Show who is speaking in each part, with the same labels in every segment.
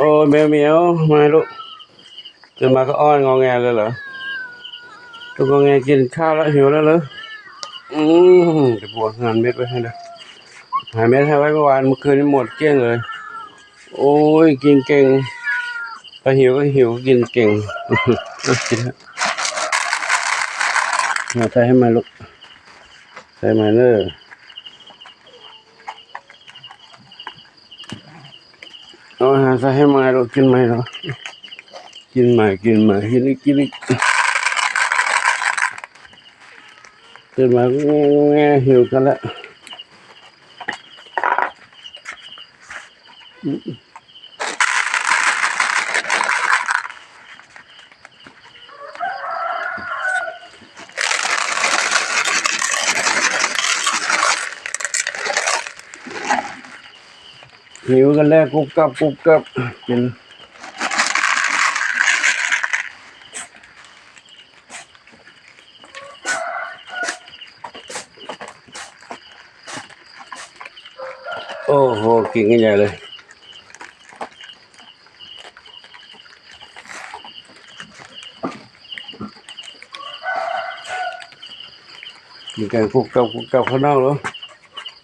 Speaker 1: โอ้ยแมวเหมียวมาลูกตื่นมาก็อ้อนงอแงเลยเหรอตัวงอแงกินข้าวแล้วหิวแล้วเหรออืมจะบวกงานเม็ดไว้ให้นะหายเม็ดให้ไว้เมื่อวานเมื่อคืนนี้หมดเกลี้ยงเลย โอ้ยกินเก่งพอหิวก็หิวกินเก่งกินฮะมาใส่ให้มาลูกใส่มาเนอะ มาซะให้มาลูกกินไหมเหรอกินใหม่กินใหม่กินอีกกินอีกตื่นมาแง่งหิวกันแล้ว หิวกันแล้วกุบกับกุบกับกินโอ้โหกินกันใหญ่เลยมีการคุกกับคุกกับข้างนอกเหรอ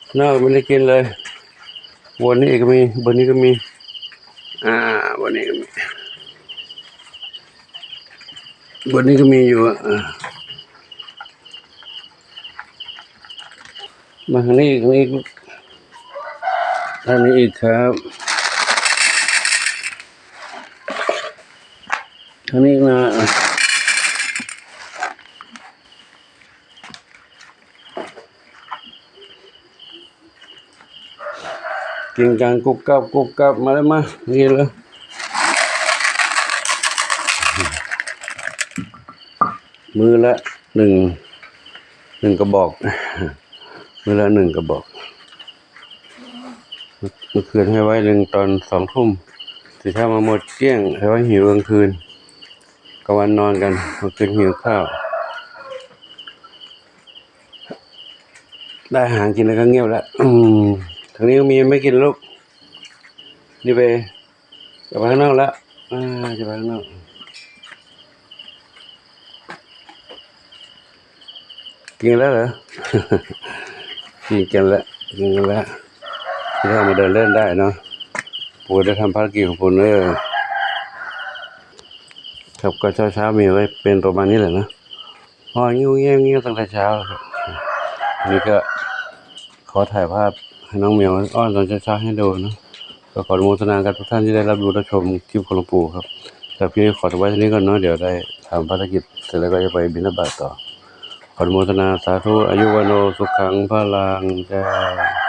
Speaker 1: ข้างนอกไม่ได้กินเลย บนนี้ก็มีบนนี้ก็มี อ่าบนนี้ก็มีบนนี้ก็มีอยู่อะอ่ามาทางนี้อีกทางนี้ทางนี้อีกครับทางนี้อีกนะ กินกันกุบกับกุบกับมาเลยมานี่เลยมือละหนึ่งหนึ่งกระบอก มือละหนึ่งกระบอกเมื่อคืนให้ไว้หนึ่งตอนสองทุ่มสิถ้ามาหมดเกลี้ยงให้ไว้หิวกลางคืนกลางวันนอนกันเมื่อคืนหิวข้าว ได้อาหารกินแล้วก็เงียบแล้ว ทางนี้ก็มีไม่กินลูกนี่ไปจะไปข้างนอกแล้วอ่าจะไปข้างนอกกินแล้วเหรอกินกันแล้วกินกันแล้วที่เรามาเดินเล่นได้เนาะปู่ได้ทำภารกิจของปู่เนอครับก็เช้าเช้าๆมีไว้เป็นประมาณนี้แหละนะพองิ้วเงี้ยเงี้ยตั้งแต่เช้าครับนี่ก็ขอถ่ายภาพ ให้น้องเหมียวอ้อนตอนเช้าๆให้ดูนะก็ขออนุโมทนากับทุกท่านที่ได้รับดูรับชมคลิปของหลวงปู่ครับแต่พี่ขอถวไว้ที่นี้ก่อนเนาะเดี๋ยวได้ทำภารกิจเสร็จแล้วก็จะไปบิณฑบาตต่อขออนุโมทนาสาธุอายุวโนสุขังพลังจ้า